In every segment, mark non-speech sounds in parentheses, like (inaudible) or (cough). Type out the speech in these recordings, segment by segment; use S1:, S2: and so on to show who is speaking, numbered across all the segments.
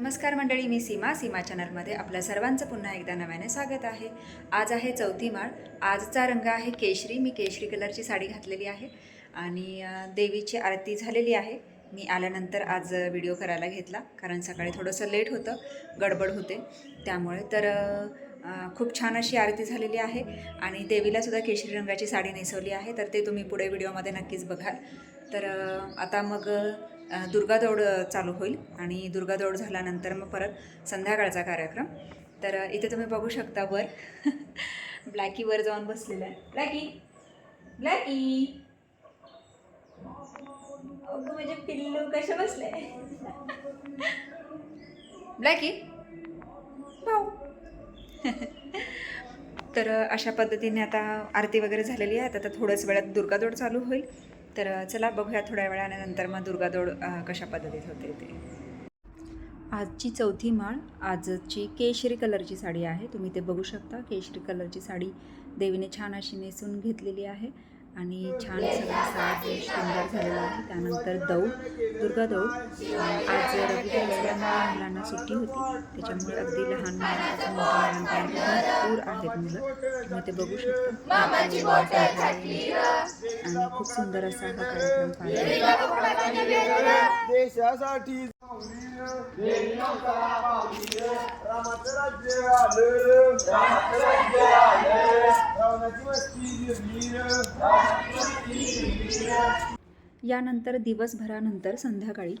S1: नमस्कार मंडळी मी सीमा. सीमा चॅनलमध्ये आपल्या सर्वांचं पुन्हा एकदा नव्याने स्वागत आहे. आज आहे चौथी माळ. आजचा रंग आहे केशरी. मी केशरी कलरची साडी घातलेली आहे आणि देवीची आरती झालेली आहे. मी आल्यानंतर आज व्हिडिओ करायला घेतला कारण सकाळी थोडंसं लेट होतं गडबड होते. त्यामुळे तर खूप छान अशी आरती झालेली आहे आणि देवीलासुद्धा केशरी रंगाची साडी नेसवली आहे तर ते तुम्ही पुढे व्हिडिओमध्ये नक्कीच बघाल. तर आता मग दुर्गा दौड चालू होईल आणि दुर्गा दौड झाल्यानंतर मग परत संध्याकाळचा कार्यक्रम. तर इथे तुम्ही बघू शकता वर (laughs) ब्लॅकी वर जाऊन बसलेला आहे. Blackie Blackie! म्हणजे पिल्लू कसे बसले? (laughs) ब्लॅकी! (laughs) तर अशा पद्धतीने आता आरती वगैरे झालेली आहे. आता थोड्याच वेळात दुर्गादोड चालू होईल. तर चला बघूया थोड्या वेळाने नंतर मग दुर्गादोड कशा पद्धतीत होते ते. आजची चौथी माळ आजची केशरी कलरची साडी आहे. तुम्ही ते बघू शकता. केशरी कलरची साडी देवीने छान अशी नेसून घेतलेली आहे. आणि छान सगळा साज सुंदर झालेला आहे. त्यानंतर दौड दुर्गा दौड. आज रविवार असल्यामुळे मुलांना सुट्टी होती. त्याच्यामुळे अगदी लहान मुलांपासून मोठ्या मुलांपर्यंत भरपूर आहेत मुलं. तुम्ही ते बघू शकता. आणि खूप सुंदर असा हा कार्यक्रम
S2: देशासाठी रामाचं राज्य आलं रामाचं राज्य आलं रावणाची
S1: यानंतर दिवसभरानंतर संध्याकाळी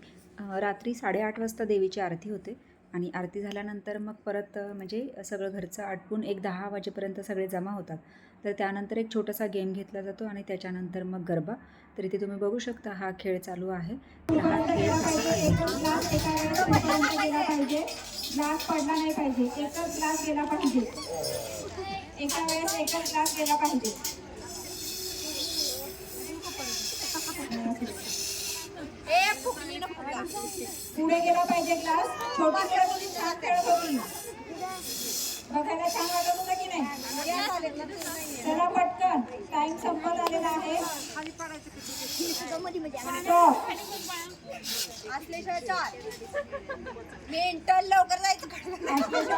S1: रात्री साडेआठ वाजता देवीची आरती होते आणि आरती झाल्यानंतर मग परत म्हणजे सगळं घरचं आटपून एक दहा वाजेपर्यंत सगळे जमा होतात. तर त्यानंतर एक छोटासा गेम घेतला जातो आणि त्याच्यानंतर मग गरबा. तर इथे तुम्ही बघू शकता हा खेळ चालू आहे. हा खेळ आहे की
S3: गेला पाहिजे ग्लास पडला नाही पाहिजे एकच ग्लास गेला पाहिजे एका वेळेस एकच ग्लास गेला पाहिजे पुढे गेला पाहिजे ग्लास छोटा खेळ होती छान खेळत होती बघायला छान वाटत होतं की नाही. चला पटकन. टाइम संपत आलेला आहे.
S4: मेंटल लवकर जायचं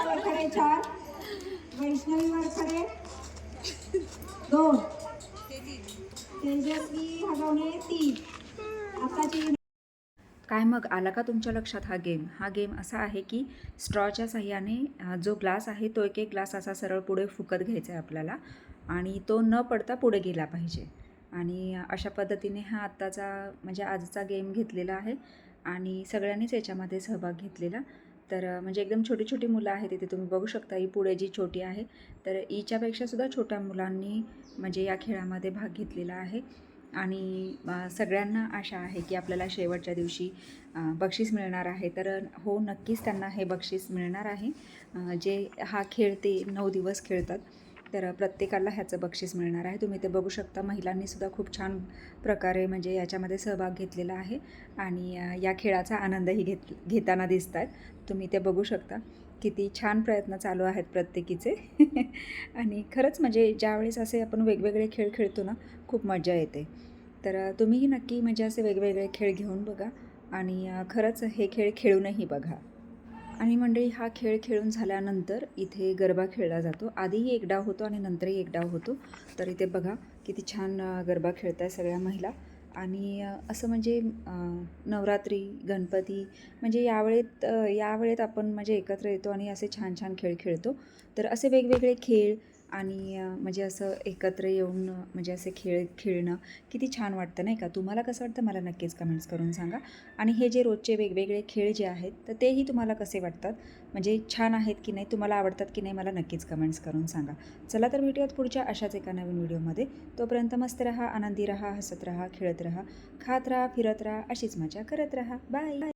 S3: वरखडे चार. वैष्णवी वरखडे दोन. तेजस्वी हगवणे तीन. आताची
S1: काय मग आला का तुमच्या लक्षात हा गेम? हा गेम असा आहे की स्ट्रॉच्या साह्याने जो ग्लास आहे तो एक एक ग्लास असा सरळ पुढे फुकत घ्यायचा आहे आपल्याला आणि तो न पडता पुढे गेला पाहिजे. आणि अशा पद्धतीने हा आत्ताचा म्हणजे आजचा गेम घेतलेला आहे आणि सगळ्यांनीच याच्यामध्ये सहभाग घेतलेला. तर म्हणजे एकदम छोटी छोटी मुलं आहेत तिथे तुम्ही बघू शकता ही पुढे जी छोटी आहे. तर ईच्यापेक्षासुद्धा छोट्या मुलांनी म्हणजे या खेळामध्ये भाग घेतलेला आहे. आणि सगळ्यांना आशा आहे की आपल्याला शेवटच्या दिवशी बक्षीस मिळणार आहे. तर हो नक्कीच त्यांना हे बक्षीस मिळणार आहे. जे हा खेळ ते नऊ दिवस खेळतात तर प्रत्येकाला ह्याचं बक्षीस मिळणार आहे. तुम्ही ते बघू शकता. महिलांनीसुद्धा खूप छान प्रकारे म्हणजे याच्यामध्ये सहभाग घेतलेला आहे आणि या खेळाचा आनंदही घेत घेताना दिसत आहेत तुम्ही ते बघू शकता. किती छान प्रयत्न चालू आहेत प्रत्येकीचे. (laughs) आणि खरंच म्हणजे ज्यावेळेस असे आपण वेगवेगळे खेळ खेळतो ना खूप मजा येते. तर तुम्हीही नक्की म्हणजे असे वेगवेगळे खेळ घेऊन बघा आणि खरंच हे खेळ खेळूनही बघा. आणि मंडळी हा खेळ खेळून झाल्यानंतर इथे गरबा खेळला जातो. आधीही एक डाव होतो आणि नंतरही एक डाव होतो. तर इथे बघा किती छान गरबा खेळत आहे सगळ्या महिला. आणि असं म्हणजे नवरात्री गणपती म्हणजे यावेळेत यावेळेत आपण म्हणजे एकत्र येतो आणि असे छान छान खेळ खेळतो. तर असे वेगवेगळे खेळ आणि म्हणजे असं एकत्र येऊन म्हणजे असे खेळ खेळणं किती छान वाटतं नाही का? तुम्हाला कसं वाटतं? मला नक्कीच कमेंट्स करून सांगा. आणि हे जे रोजचे वेगवेगळे खेळ जे आहेत तर तेही तुम्हाला कसे वाटतात? म्हणजे छान आहेत की नाही? तुम्हाला आवडतात की नाही? मला नक्कीच कमेंट्स करून सांगा. चला तर भेटूयात पुढच्या अशाच एका नवीन व्हिडिओमध्ये. तोपर्यंत मस्त रहा आनंदी रहा हसत रहा खेळत रहा खात राहा फिरत राहा अशीच मजा करत राहा. बाय